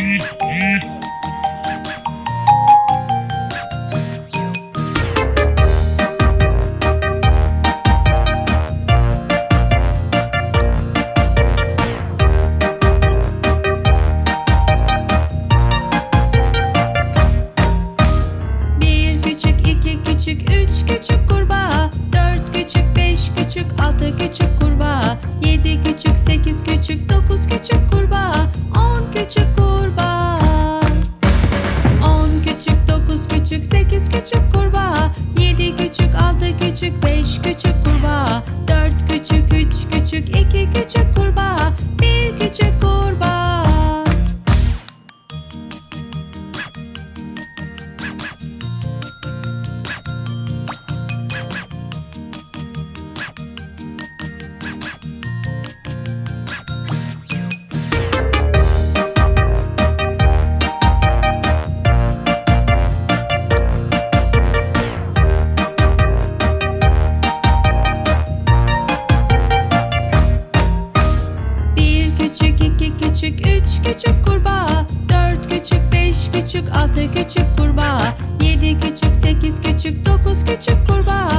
Bir küçük, iki küçük, üç küçük kurbağa. Dört küçük, beş küçük, altı küçük kurbağa. Yedi küçük, sekiz beş küçük kurbağa Dört küçük, üç küçük, iki küçük kurbağa Bir küçük kurbağa küçük kurbağa Dört küçük beş küçük altı küçük kurbağa Yedi küçük sekiz küçük dokuz küçük kurbağa.